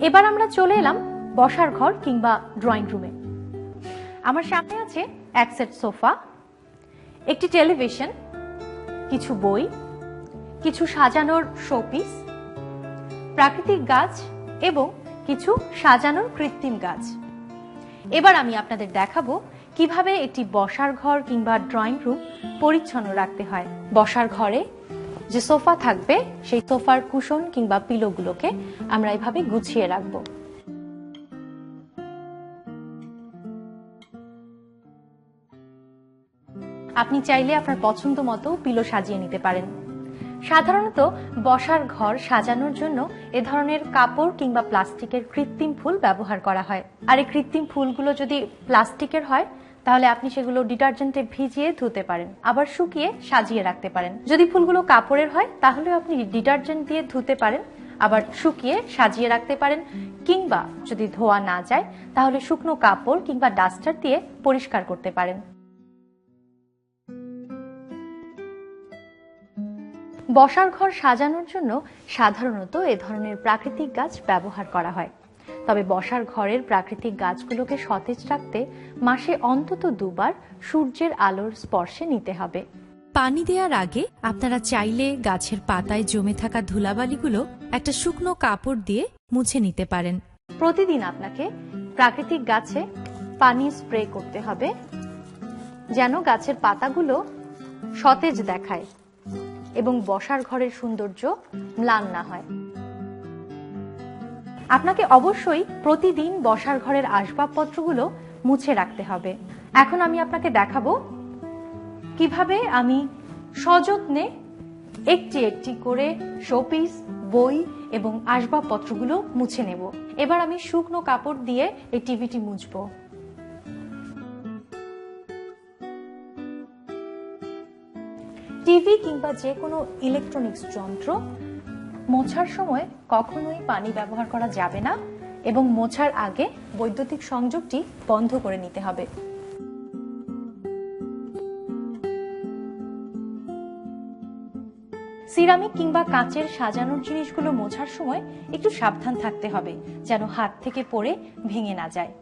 এবার আমরা চলে এলাম বসার ঘর কিংবা ড্রয়িং রুমে আমার সামনে আছে এক সেট সোফা একটি টেলিভিশন কিছু বই, কিছু সাজানোর শোপিস প্রাকৃতিক গাছ এবং কিছু সাজানোর কৃত্রিম গাছ। এবার আমি আপনাদের দেখাবো কীভাবে একটি বসার ঘর কিংবা ড্রয়িং রুম পরিচ্ছন্ন রাখতে হয়। বসার ঘরে যে সোফা থাকবে, সেই সোফার কুশন কিংবা পিলোগুলোকে আমরা এভাবে গুছিয়ে রাখব। আপনি চাইলে আপনার পছন্দ মতো পিলো সাজিয়ে নিতে পারেন। সাধারণত বসার ঘর সাজানোর জন্য এ ধরনের কাপড় কিংবা প্লাস্টিকের কৃত্রিম ফুল ব্যবহার করা হয়। আর এই কৃত্রিম ফুলগুলো যদি প্লাস্টিকের হয়, তাহলে আপনি সেগুলো ডিটারজেন্টে ভিজিয়ে ধুতে পারেন, আবার শুকিয়ে সাজিয়ে রাখতে পারেন। যদি ফুলগুলো কাপড়ের হয় তাহলে আপনি ডিটারজেন্ট দিয়ে ধুতে পারেন, আবার শুকিয়ে সাজিয়ে রাখতে পারেন, কিংবা যদি ধোয়া না যায়, তাহলে শুকনো কাপড় কিংবা ডাস্টার দিয়ে পরিষ্কার করতে পারেন। বসার ঘর সাজানোর জন্য সাধারণত এ ধরনের প্রাকৃতিক গাছ ব্যবহার করা হয়। তবে বসার ঘরের প্রাকৃতিক গাছগুলোকে সতেজ রাখতে মাসে অন্তত দুবার সূর্যের আলোর স্পর্শে নিতে হবে। পানি দেওয়ার আগে আপনারা চাইলে গাছের পাতায় জমে থাকা ধুলাবালিগুলো একটা শুকনো কাপড় দিয়ে মুছে নিতে পারেন। প্রতিদিন আপনাকে প্রাকৃতিক গাছে পানি স্প্রে করতে হবে যেন গাছের পাতাগুলো সতেজ দেখায়। এবং বসার ঘরের সৌন্দর্য ম্লান না হয়। আপনাকে অবশ্যই প্রতিদিন বসার ঘরের আসবাবপত্রগুলো মুছে রাখতে হবে। এখন আমি আপনাকে দেখাবো কীভাবে আমি সযত্নে একটি একটি করে শোপিস, বই এবং আসবাবপত্রগুলো মুছে নেব। এবার আমি শুকনো কাপড় দিয়ে এই টিভিটি মুছবো। টিভি কিংবা যে কোনো ইলেকট্রনিক্স যন্ত্র, মোছার সময় কখনোই পানি ব্যবহার করা যাবে না এবং মোছার আগে বৈদ্যুতিক সংযোগটি বন্ধ করে নিতে হবে। সিরামিক কিংবা কাঁচের সাজানোর জিনিসগুলো মোছার সময় একটু সাবধান থাকতে হবে, যেন হাত থেকে পড়ে ভেঙে না যায়।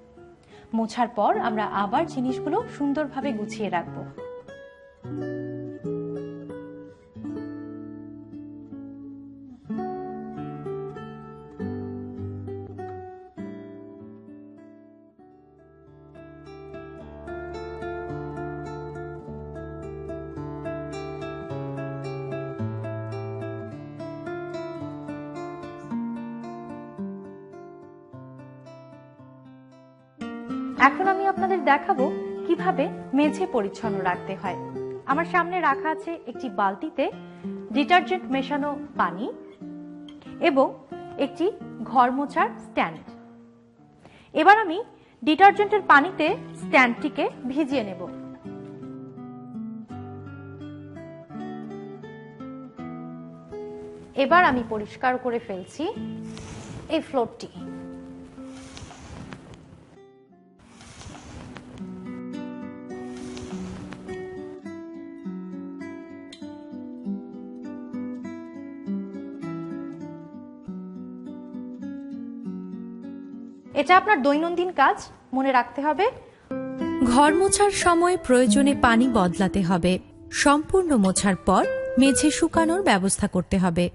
মোছার পর আমরা আবার জিনিসগুলো সুন্দরভাবে গুছিয়ে রাখব। এখন আমি আপনাদের দেখাবো কীভাবে মেঝে পরিচ্ছন্ন রাখতে হয়। আমার সামনে রাখা আছে একটি বালতিতে ডিটারজেন্ট মেশানো পানি এবং একটি ঘর মোছার স্ট্যান্ড। এবার আমি ডিটারজেন্টের পানিতে স্ট্যান্ডটিকে ভিজিয়ে নেব। এবার আমি পরিষ্কার করে ফেলছি এই ফ্লোরটি। এটা আপনার দৈনন্দিন কাজ, মনে রাখতে হবে। ঘর মোছার সময় প্রয়োজনে পানি বদলাতে হবে। সম্পূর্ণ মোছার পর মেঝে শুকানোর ব্যবস্থা করতে হবে।